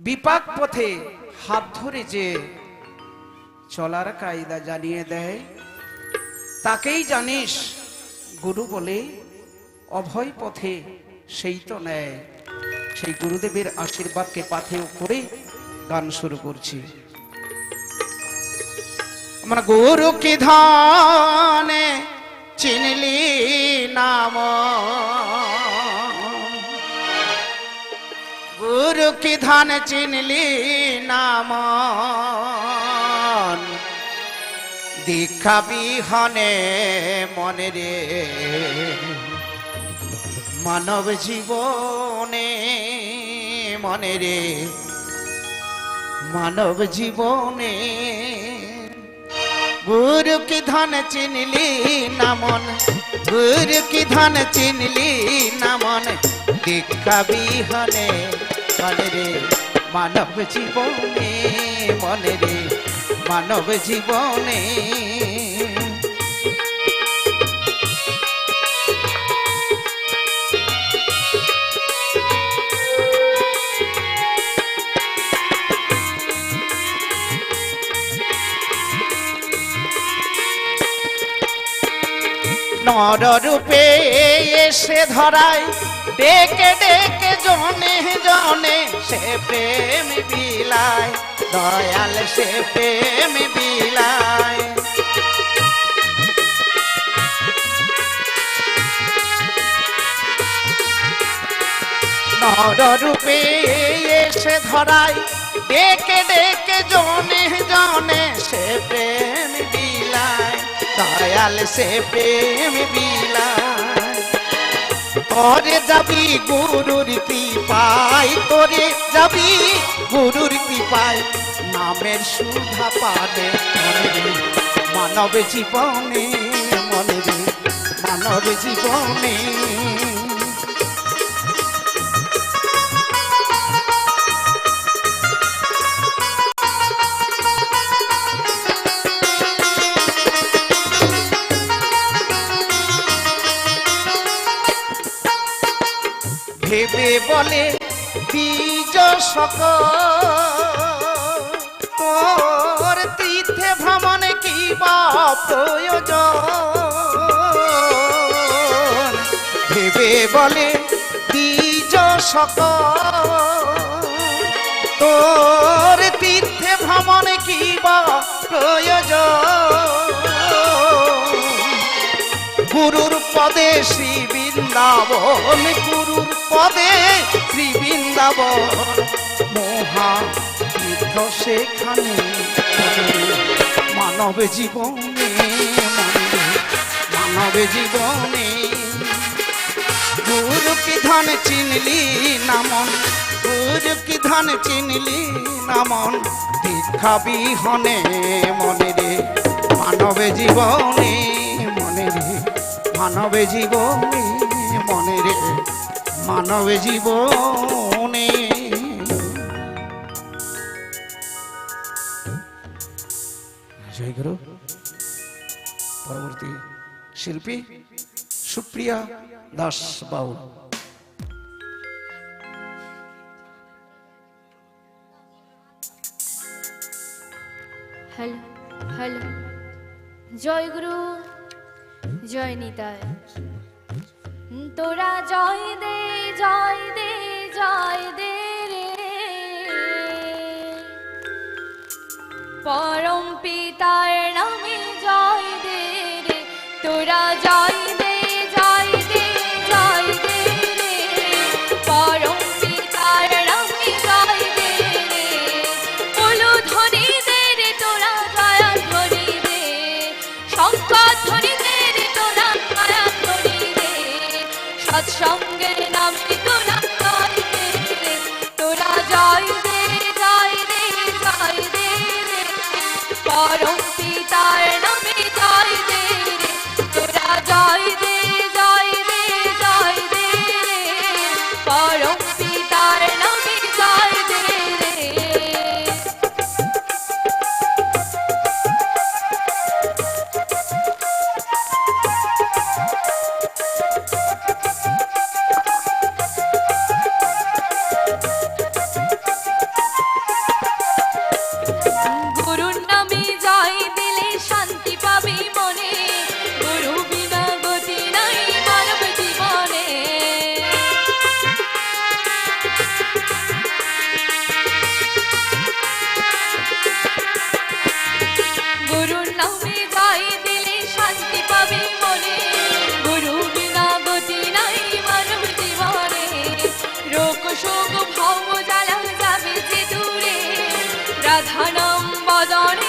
বিপাক পথে হাত ধরে যে চলার কায়দা জানিয়ে দেয়, তাকেই জানিস গুরু বলে অভয় পথে সেই তো নেয়। সেই গুরুদেবের আশীর্বাদকে পাথেও করে গান শুরু করছি। আমরা গুরু কি ধানে চিনলি নাম গুরু কি ধান চিনলি নাম দীক্ষা বিহনে মনে রে, মানব জীবনে মনে রে, মানব জীবনে গুরু কি ধন চিনলি নামন? গুরু কি ধন চিনলি নামন? দীক্ষা বিহনে মনে রে মানব জীবনে মনে রে মানব জীবনে। এসে ধরায় ডেকে ডেকে জনে জনে সে প্রেম বিলায়, দয়াল সে প্রেম বিলায়। নর রূপে এসে ধরায়, ডেকে ডেকে জনে জনে সে প্রেম বিলায়, দয়াল সে প্রেম বিলায়। তোরে যাবি গুরুর কৃপায় তোরে যাবি গুরুর কৃপায়। নামের সুধা পাবে মনে মানব জীবনে মনে মানব জীবনে ভেবে বলে, বীজ সক তোর তীর্থে ভ্রমণ কি বা প্রয়োজন? ভেবে বলে, বীজ সক তোর তীর্থে ভ্রমণ কি বা প্রয়োজন? গুরুর পদে শ্রী বৃন্দাবন গুরুর পদে শ্রী বৃন্দাবন মহা তীর্থ সেখানে মানব জীবনে মনে মানব জীবনে। গুরু কি ধন চিনলি নামন, গুরু কি ধন চিনলি নামন, দীক্ষা বিহনে মনে রে। মানব জীবনে মনে রে, মানব জীবনে মনে রে মানব জীবনে। জয় গুরু। পরবর্তী শিল্পী সুপ্রিয়া দাস বাউল। Hello hello. জয় গুরু, জয় নিতায় তোরা জয় দে জয় দে জয় দে রে। পরম পিতার নামে don't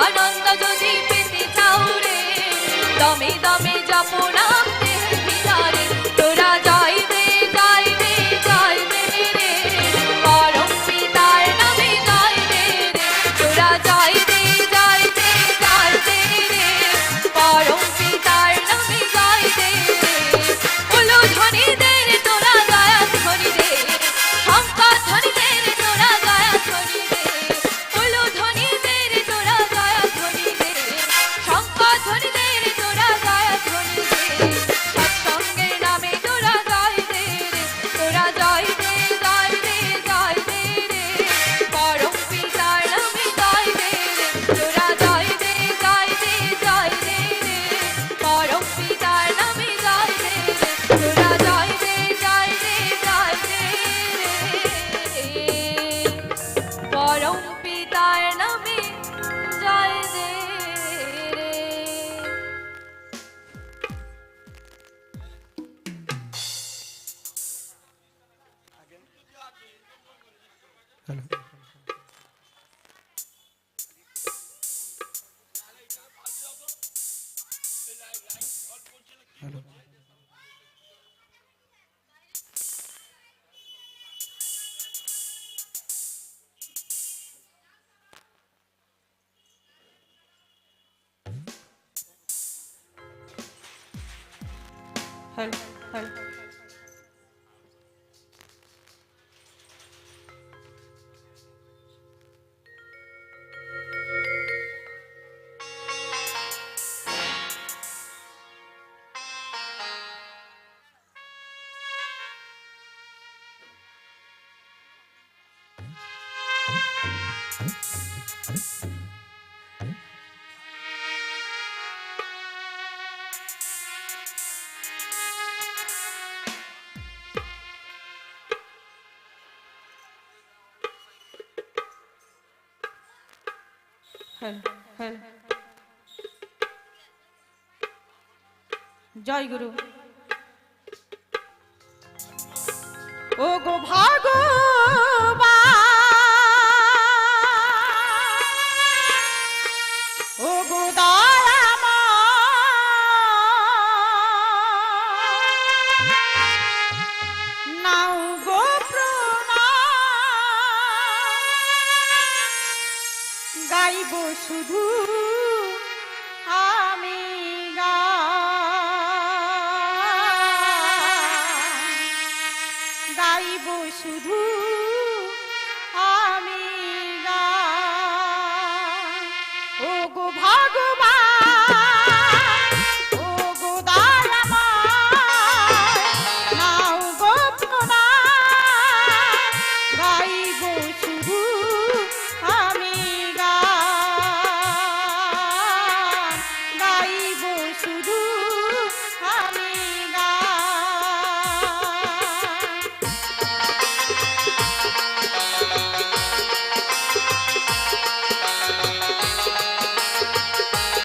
আনন্দ যদি পেতে চাও রে দমে দমে যাপনা चलो Hello, hello. জয় গুরু। ও গো ভাগো! শুধু আমি গা। গাইব শুধু